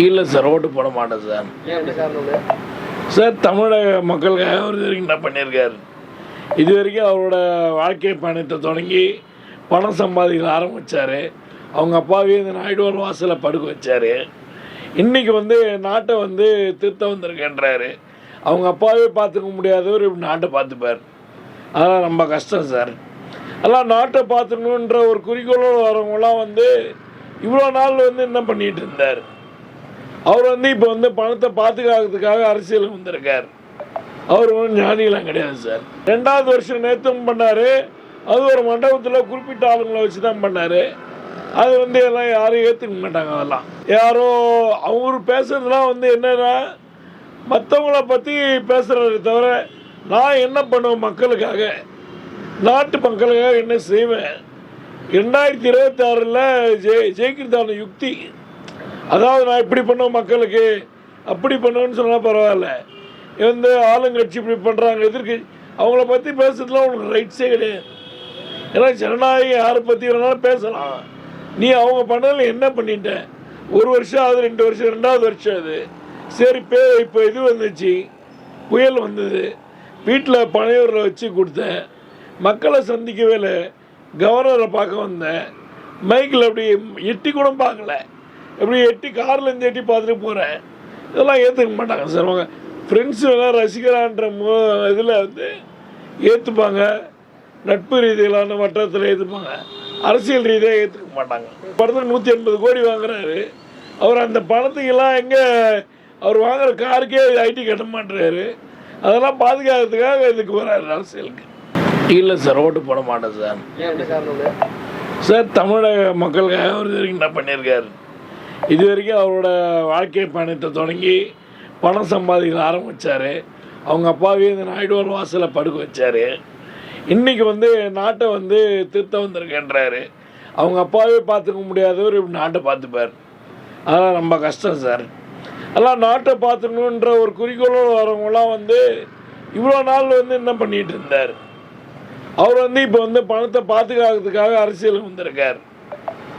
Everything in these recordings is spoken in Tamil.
இல்லை சார் ஓட்டு போட மாட்டேன் சார். சார் தமிழக மக்களுக்காக அவர் இது வரைக்கும் என்ன பண்ணியிருக்காரு இது வரைக்கும் அவரோட வாழ்க்கை பயணத்தை தொடங்கி பணம் சம்பாதிக்க ஆரம்பித்தார் அவங்க அப்பாவே இந்த நாயுடுவார் வாசலில் படுக்க வச்சார். இன்றைக்கி வந்து நாட்டை வந்து திருத்த வந்திருக்கேன்றாரு. அவங்க அப்பாவே பார்த்துக்க முடியாதவர் இப்படி நாட்டை பார்த்துப்பார். அதெல்லாம் ரொம்ப கஷ்டம் சார். அதெல்லாம் நாட்டை பார்த்துக்கணுன்ற ஒரு குறிக்கோளோடு வரவங்களாம் வந்து இவ்வளோ நாள் வந்து என்ன பண்ணிட்டு இருந்தார்? அவர் வந்து இப்போ வந்து பணத்தை பாதுகாக்கிறதுக்காக அரசியலுக்கு வந்திருக்கார். அவர் ஒன்றும் ஞானிலாம் கிடையாது சார். ரெண்டாவது வருஷம் நேத்தம் பண்ணார். அது ஒரு மண்டபத்தில் குறிப்பிட்ட ஆளுங்களை வச்சு தான் பண்ணார். அது வந்து எல்லாம் யாரும் ஏற்றுக்க மாட்டாங்க அதெல்லாம். யாரோ அவர் பேசுறதுலாம் வந்து என்னன்னா மற்றவங்கள பற்றி பேசுகிறத தவிர நான் என்ன பண்ணுவேன் மக்களுக்காக? நாட்டு மக்களுக்காக என்ன செய்வேன்? ரெண்டாயிரத்தி இருபத்தி ஆறில் ஜெய் ஜெயிக்கிறதான யுக்தி அதாவது நான் இப்படி பண்ணோம் மக்களுக்கு அப்படி பண்ணுவேன்னு சொன்னால் பரவாயில்ல. வந்து ஆளுங்கட்சி இப்படி பண்ணுறாங்க எதிர்க்கு அவங்கள பற்றி பேசுறதுலாம் உனக்கு ரைட்ஸே கிடையாது. ஏன்னா ஜனநாயகம் யாரை பற்றி வேணாலும் பேசலாம். நீ அவங்க பண்ணதில் என்ன பண்ணிட்ட? ஒரு வருஷம் ஆகுது ரெண்டு வருஷம் ரெண்டாவது வருஷம் அது. சரி பே இப்போ இது வந்துச்சு புயல் வந்தது. வீட்டில் பனையூரில் வச்சு கொடுத்தேன். மக்களை சந்திக்கவே இல்லை. கவர்னரை பார்க்க வந்தேன். மைக்கில் அப்படி எட்டி கூட பார்க்கல. எப்படி எட்டி கார்லேருந்து எட்டி பார்த்துட்டு போகிறேன் இதெல்லாம் ஏற்றுக்க மாட்டாங்க சார். அவங்க ஃப்ரெண்ட்ஸ் வேணால் ரசிகரான்ற மோ இதில் வந்து ஏற்றுப்பாங்க நட்பு ரீதியிலான வட்டத்தில் ஏற்றுப்பாங்க அரசியல் ரீதியாக ஏற்றுக்க மாட்டாங்க. படத்துக்கு நூற்றி எண்பது கோடி வாங்குறாரு. அவர் அந்த பணத்துக்கெல்லாம் எங்கே அவர் வாங்குற காருக்கே ஐடி கட்ட மாட்டுறாரு அதெல்லாம் பாதுகாக்கிறதுக்காக இதுக்கு வராரு அரசியலுக்கு. இல்லை சார் ஓட்டு போட மாட்டேன் சார். சார் தமிழக மக்களுக்காக வரைக்கும் என்ன பண்ணியிருக்காரு? இது வரைக்கும் அவரோட வாழ்க்கை பயணத்தை தொடங்கி பணம் சம்பாதிக்க ஆரம்பித்தார் அவங்க அப்பாவே இந்த நாயுடுவார் வாசலில் படுக்க வச்சார். இன்றைக்கி வந்து நாட்டை வந்து திருத்த வந்திருக்கேன்றாரு. அவங்க அப்பாவே பார்த்துக்க முடியாதவர் இப்படி நாட்டை பார்த்துப்பார் அதெல்லாம் ரொம்ப கஷ்டம் சார். அதெல்லாம் நாட்டை பார்த்துக்கணுன்ற ஒரு குறிக்கோளோடு வரவங்களாம் வந்து இவ்வளோ நாள் வந்து என்ன பண்ணிகிட்டு இருந்தார்? அவர் வந்து இப்போ வந்து பணத்தை பாதுகாக்கிறதுக்காக அரசியலுக்கு வந்திருக்கார்.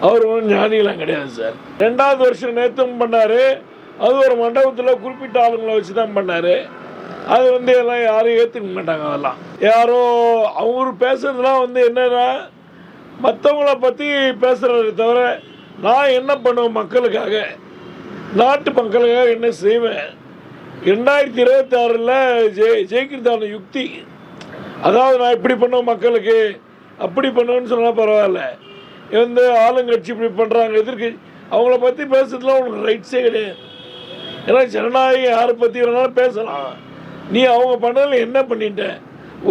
அவர் ஒன்றும் ஞானிகளாம் கிடையாது சார். ரெண்டாவது வருஷம் நேத்தம் பண்ணார். அது ஒரு மண்டபத்தில் குறிப்பிட்ட ஆளுங்களை வச்சு தான் பண்ணார். அது வந்து எல்லாம் யாரும் ஏற்றுக்க மாட்டாங்க அதெல்லாம். யாரோ அவர் பேசுறதுலாம் வந்து என்னன்னா மற்றவங்கள பற்றி பேசுகிறத தவிர நான் என்ன பண்ணுவேன் மக்களுக்காக? நாட்டு மக்களுக்காக என்ன செய்வேன்? ரெண்டாயிரத்தி இருபத்தி ஆறில் ஜெய் ஜெயிக்கிறதான யுக்தி. அதாவது நான் இப்படி பண்ணுவேன் மக்களுக்கு அப்படி பண்ணுவேன்னு சொன்னால் பரவாயில்ல. வந்து ஆளுங்கட்சி இப்படி பண்ணுறாங்க எதிர்க்கு அவங்கள பற்றி பேசுறதுலாம் அவங்களுக்கு ரைட்ஸே கிடையாது. ஏன்னா ஜனநாயகம் யாரை பற்றி வேணாலும் பேசலாம். நீ அவங்க பண்ணதில் என்ன பண்ணிட்ட?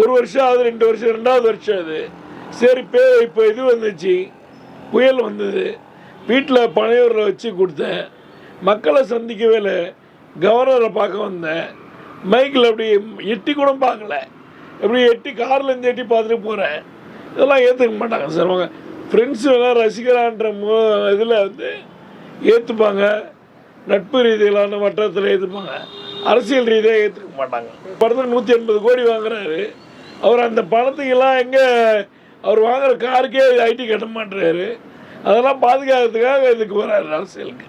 ஒரு வருஷம் ஆகுது ரெண்டு வருஷம் ரெண்டாவது வருஷம் அது. சரி பே இப்போ இது வந்துச்சு. புயல் வந்தது. வீட்டில் பனையூரில் வச்சு கொடுத்தேன் மக்களை சந்திக்கவே இல்லை. கவர்னரை பார்க்க வந்தேன் மைக்கில் அப்படி எட்டி கூட பார்க்கல. எப்படி எட்டி கார்லேருந்து எட்டி பார்த்துட்டு போகிறேன் இதெல்லாம் ஏற்றுக்க மாட்டாங்க சார். அவங்க ஃப்ரெண்ட்ஸ் ரசிகரான்ற மோ இதில் வந்து ஏற்றுப்பாங்க நட்பு ரீதியிலான வட்டத்தில் ஏற்றுப்பாங்க அரசியல் ரீதியாக ஏற்றுக்க மாட்டாங்க. படத்துக்கு நூற்றி எண்பது கோடி வாங்குறாரு. அவர் அந்த பணத்துக்கெல்லாம் எங்கே அவர் வாங்குற காருக்கே ஐடி கட்ட மாட்டுறாரு அதெல்லாம் பாதுகாக்கிறதுக்காக இதுக்கு வராரு அரசியலுக்கு.